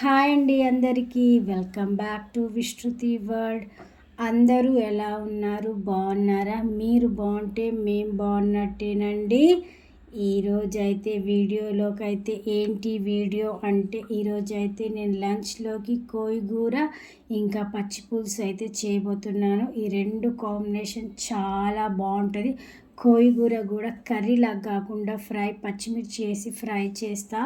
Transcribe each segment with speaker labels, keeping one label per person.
Speaker 1: Hi అండి అందరికీ. Welcome back to Vishruti world. అందరూ ఎలా ఉన్నారు? బాగున్నారా? మీరు బాగుంటే మేము బాగున్నట్టేనండి. ఈరోజు అయితే వీడియోలోకి అయితే ఏంటి వీడియో అంటే ఈరోజు అయితే నేను లంచ్లోకి కోయిగూర ఇంకా పచ్చి పులుసు అయితే చేయబోతున్నాను. ఈ రెండు కాంబినేషన్ చాలా బాగుంటుంది. కోయిగూర కూడా కర్రీలాగా కాకుండా ఫ్రై పచ్చిమిర్చి వేసి ఫ్రై చేస్తా.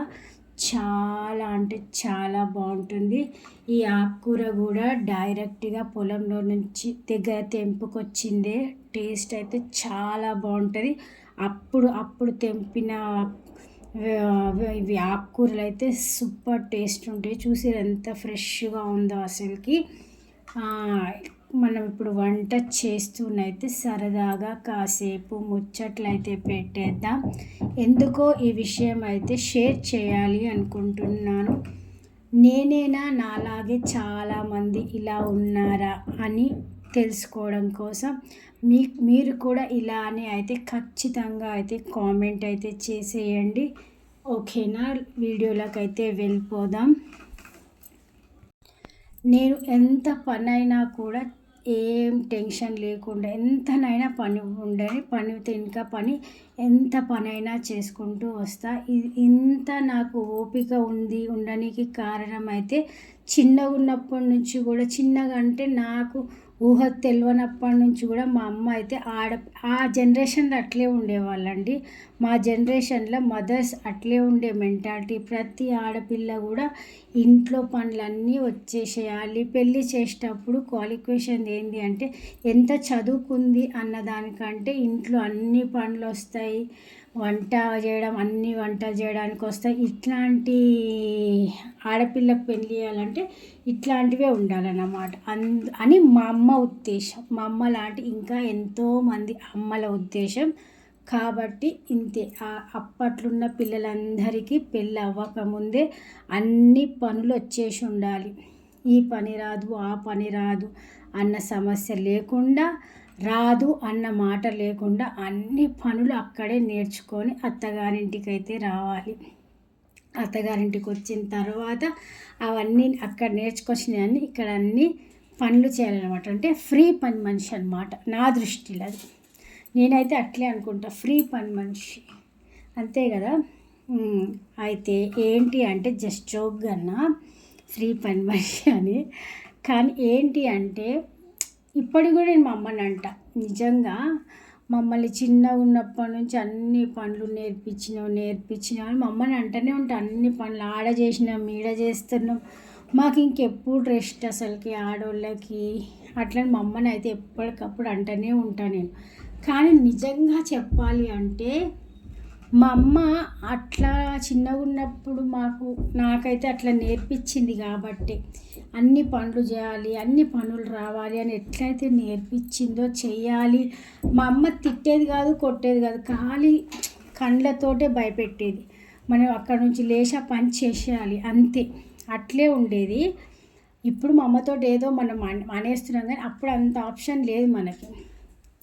Speaker 1: చాలా అంటే చాలా బాగుంటుంది. ఈ ఆకుకూర కూడా డైరెక్ట్గా పొలంలో నుంచి దగ్గర తెంపుకొచ్చిందే. టేస్ట్ అయితే చాలా బాగుంటుంది. అప్పుడు అప్పుడు తెంపిన ఇవి ఆకుకూరలు అయితే సూపర్ టేస్ట్ ఉంటాయి. చూసి ఎంత ఫ్రెష్గా ఉందో అసలుకి. మనం ఇప్పుడు వంట చేస్తూనైతే సరదాగా కాసేపు ముచ్చట్లయితే పెట్టేద్దాం. ఎందుకో ఈ విషయం అయితే షేర్ చేయాలి అనుకుంటున్నాను. నేనేనా నాలాగే చాలామంది ఇలా ఉన్నారా అని తెలుసుకోవడం కోసం మీ మీరు కూడా ఇలానే అయితే ఖచ్చితంగా అయితే కామెంట్ అయితే చేసేయండి. ఓకేనా? వీడియోలోకి అయితే వెళ్ళిపోదాం. నేను ఎంత పనైనా కూడా ఏం టెన్షన్ లేకుండా ఎంతనైనా పని ఉండని పని ఇంకా పని ఎంత పనైనా చేసుకుంటూ వస్తా. ఇంత నాకు ఓపిక ఉంది ఉండడానికి కారణం అయితే చిన్నగా ఉన్నప్పటి నుంచి కూడా చిన్నగా అంటే నాకు ఊహ తెలియనప్పటి నుంచి కూడా మా అమ్మ అయితే ఆడ ఆ జనరేషన్లో అట్లే ఉండేవాళ్ళండి. మా జనరేషన్లో మదర్స్ అట్లే ఉండే మెంటాలిటీ ప్రతి ఆడపిల్ల కూడా ఇంట్లో పనులన్నీ వచ్చేసేయాలి. పెళ్ళి చేసేటప్పుడు క్వాలిఫికేషన్ ఏంటి అంటే ఎంత చదువుకుంది అన్నదానికంటే ఇంట్లో అన్ని పనులు వస్తాయి. వంట చేయడం అన్ని వంట చేయడానికి వస్తాయి ఇట్లాంటి ఆడపిల్లకు పెళ్ళి చేయాలంటే ఇట్లాంటివే ఉండాలన్నమాట. అంద అని మా అమ్మ ఉద్దేశం. మా అమ్మ లాంటి ఇంకా ఎంతోమంది అమ్మల ఉద్దేశం. కాబట్టి ఇంతే. అప్పట్లున్న పిల్లలందరికీ పెళ్ళి అవ్వకముందే అన్ని పనులు వచ్చేసి ఉండాలి. ఈ పని రాదు ఆ పని రాదు అన్న సమస్య లేకుండా రాదు అన్న మాట లేకుండా అన్ని పనులు అక్కడే నేర్చుకొని అత్తగారింటికి అయితే రావాలి. అత్తగారింటికి వచ్చిన తర్వాత అవన్నీ అక్కడ నేర్చుకొచ్చినవన్నీ ఇక్కడ అన్ని పనులు చేయాలన్నమాట. అంటే ఫ్రీ పని మనిషి అనమాట నా దృష్టిలో అది. నేనైతే అట్లే అనుకుంటా. ఫ్రీ పని మనిషి. అంతే కదా? అయితే ఏంటి అంటే జస్ట్ జోక్ కన్నా ఫ్రీ పని మనిషి అని. కానీ ఏంటి అంటే ఇప్పటికి కూడా నేను మా అమ్మని అంట నిజంగా మమ్మల్ని చిన్నగా ఉన్నప్పటి నుంచి అన్ని పనులు నేర్పించినావు నేర్పించినావు అని మమ్మల్ని అంటూనే ఉంటా. అన్ని పనులు ఆడ చేసినాం ఈడ చేస్తున్నాం. మాకు ఇంకెప్పుడు రెస్ట్ అసలుకి ఆడవాళ్ళకి అట్లని మా అమ్మని అయితే ఎప్పటికప్పుడు అంటూనే ఉంటాను నేను. కానీ నిజంగా చెప్పాలి అంటే మా అమ్మ అట్లా చిన్నగా ఉన్నప్పుడు మాకు నాకైతే అట్లా నేర్పించింది కాబట్టి అన్ని పనులు చేయాలి అన్ని పనులు రావాలి అని ఎట్లయితే నేర్పించిందో చేయాలి మా అమ్మ తిట్టేది కాదు కొట్టేది కాదు ఖాళీ కండ్లతోటే భయపెట్టేది. మనం అక్కడ నుంచి లేచా పని చేసేయాలి అంతే. అట్లే ఉండేది. ఇప్పుడు మా అమ్మతో ఏదో మనం అనేస్తున్నాం కానీ అప్పుడు అంత ఆప్షన్ లేదు మనకి.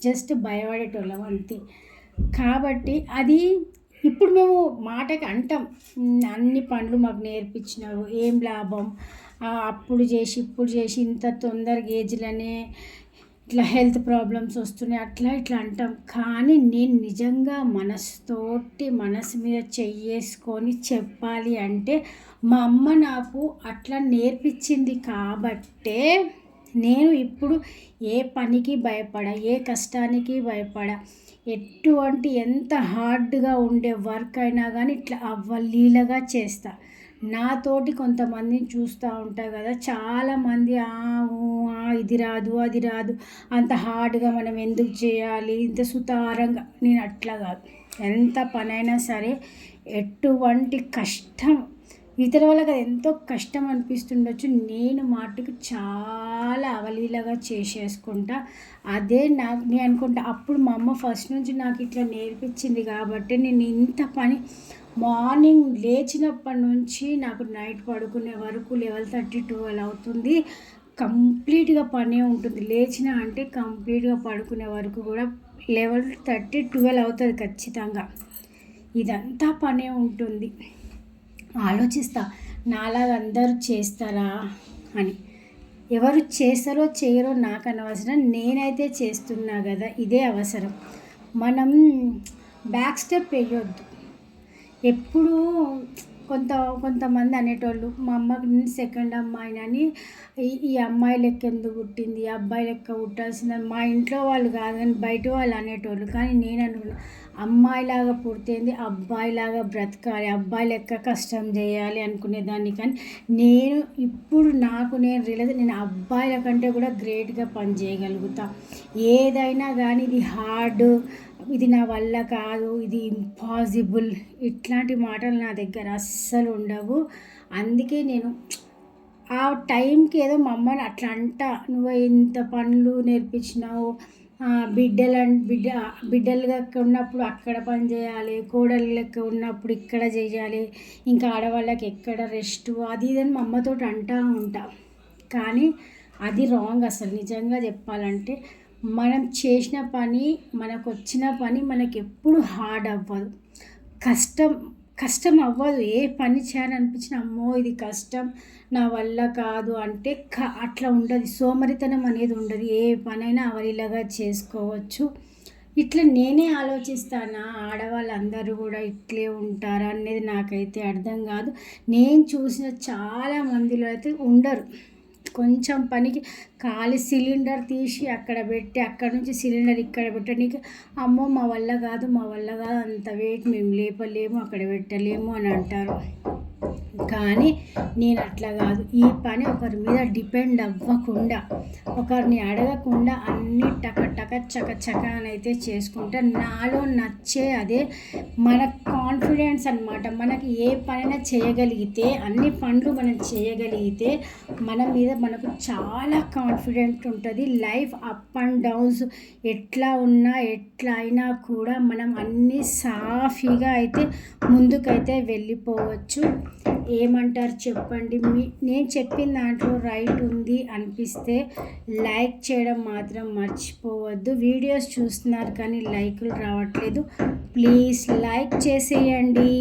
Speaker 1: జస్ట్ భయపడేటోళ్ళం అంతే. కాబట్టి అది ఇప్పుడు మేము మాటకి అంటాం. అన్ని పనులు మాకు నేర్పించినారు. ఏం లాభం? అప్పుడు చేసి ఇప్పుడు చేసి ఇంత తొందరగా ఏజ్లనే ఇట్లా హెల్త్ ప్రాబ్లమ్స్ వస్తున్నాయి. అట్లా ఇట్లా అంటాం. కానీ నేను నిజంగా మనసుతోటి మనసు మీద చెయ్యేసుకొని చెప్పాలి అంటే మా అమ్మ నాకు అట్లా నేర్పించింది కాబట్టే నేను ఇప్పుడు ఏ పనికి భయపడ ఏ కష్టానికి భయపడ ఎటువంటి ఎంత హార్డ్గా ఉండే వర్క్ అయినా కానీ ఇట్లా అవ్వలీలగా చేస్తా. నాతోటి కొంతమందిని చూస్తూ ఉంటాయి కదా చాలామంది ఇది రాదు అది రాదు అంత హార్డ్గా మనం ఎందుకు చేయాలి ఇంత సుతారంగా. నేను అట్లా కాదు. ఎంత పనైనా సరే ఎటువంటి కష్టం ఇతర వాళ్ళకి అది ఎంతో కష్టం అనిపిస్తుండొచ్చు. నేను మాటకు చాలా అవలీలగా చేసేసుకుంటా. అదే నాకు నేను అనుకుంటా అప్పుడు మా అమ్మ ఫస్ట్ నుంచి నాకు ఇట్లా నేర్పించింది కాబట్టి నేను ఇంత పని మార్నింగ్ లేచినప్పటి నుంచి నాకు నైట్ పడుకునే వరకు లెవెల్ థర్టీ ట్వెల్వ్ అవుతుంది. కంప్లీట్గా పనే ఉంటుంది. లేచిన అంటే కంప్లీట్గా పడుకునే వరకు కూడా లెవెల్ థర్టీ ట్వెల్వ్ అవుతుంది ఖచ్చితంగా. ఇదంతా పనే ఉంటుంది. ఆలోచిస్తా. నాలాగందరూ చేస్తారా అని. ఎవరు చేస్తారో చేయరో నాకు అనవసరం. నేనైతే చేస్తున్నా కదా ఇదే అవసరం. మనం బ్యాక్ స్టెప్ వేయొద్దు. ఎప్పుడూ కొంత కొంతమంది అనేటోళ్ళు మా అమ్మకి సెకండ్ అమ్మాయినని ఈ ఈ అమ్మాయి లెక్క ఎందుకు పుట్టింది ఈ అబ్బాయి లెక్క పుట్టాల్సింది. మా ఇంట్లో వాళ్ళు కాదు కానీ బయట వాళ్ళు అనేటోళ్ళు. కానీ నేను అనుకున్నా అమ్మాయిలాగా పుడితేంది అబ్బాయిలాగా బ్రతకాలి అబ్బాయి లెక్క కష్టం చేయాలి అనుకునేదాన్ని. కానీ నేను ఇప్పుడు నాకు నేను రియలైజ్ నేను అబ్బాయిల కంటే కూడా గ్రేట్గా పని చేయగలుగుతా. ఏదైనా కానీ ఇది హార్డ్ ఇది నా వల్ల కాదు ఇది ఇంపాసిబుల్ ఇట్లాంటి మాటలు నా దగ్గర అస్సలు ఉండవు. అందుకే నేను ఆ టైంకి ఏదో మా అమ్మని అట్లా అంట నువ్వు ఇంత పనులు నేర్పించినావు. బిడ్డల బిడ్డ బిడ్డలు లెక్క ఉన్నప్పుడు అక్కడ పని చేయాలి కోడలు లెక్క ఉన్నప్పుడు ఇక్కడ చేయాలి. ఇంకా ఆడవాళ్ళకి ఎక్కడ రెస్ట్ అది ఇదని మా అమ్మతో అంటా ఉంటా. కానీ అది రాంగ్ అసలు. నిజంగా చెప్పాలంటే మనం చేసిన పని మనకు వచ్చిన పని మనకి ఎప్పుడు హార్డ్ అవ్వదు కష్టం కష్టం అవ్వదు ఏ పని చేయాలనిపించిన అమ్మో ఇది కష్టం నా వల్ల కాదు అంటే క అట్లా ఉండదు. సోమరితనం అనేది ఉండదు. ఏ పనైనా అవలీలగా చేసుకోవచ్చు. ఇట్లా నేనే ఆలోచిస్తానా? ఆడవాళ్ళందరూ కూడా ఇట్లే ఉంటారా అనేది నాకైతే అర్థం కాదు. నేను చూసిన చాలా మందిలో అయితే ఉండరు. కొంచెం పనికి ఖాళీ సిలిండర్ తీసి అక్కడ పెట్టి అక్కడ నుంచి సిలిండర్ ఇక్కడ పెట్టడానికి అమ్మో మా వల్ల కాదు మా వల్ల కాదు అంత వెయిట్ మేము లేపలేము అక్కడ పెట్టలేము అని అంటారు. కానీ నేను అట్లా కాదు. ఈ పని ఒకరి మీద డిపెండ్ అవ్వకుండా ఒకరిని అడగకుండా అన్ని టక టక చక చక అయితే చేసుకుంటా నాలో నచ్చే అదే మన కాన్ఫిడెన్స్ అనమాట మనకి ఏ పనైనా చేయగలిగితే అన్ని పనులు మనం చేయగలిగితే మన మీద మనకు చాలా కాన్ఫిడెంట్ ఉంటుంది. లైఫ్ అప్ అండ్ డౌన్స్ ఎట్లా ఉన్నా ఎట్లా అయినా కూడా మనం అన్నీ సాఫీగా అయితే ముందుకైతే వెళ్ళిపోవచ్చు. ఏమంటారు చెప్పండి? మీ నేను చెప్పిన దాంట్లో రైట్ ఉంది అనిపిస్తే లైక్ చేయడం మాత్రం మర్చిపోవద్దు. వీడియోస్ చూస్తున్నారు కానీ లైకులు రావట్లేదు. ప్లీజ్ లైక్ చేసేయండి.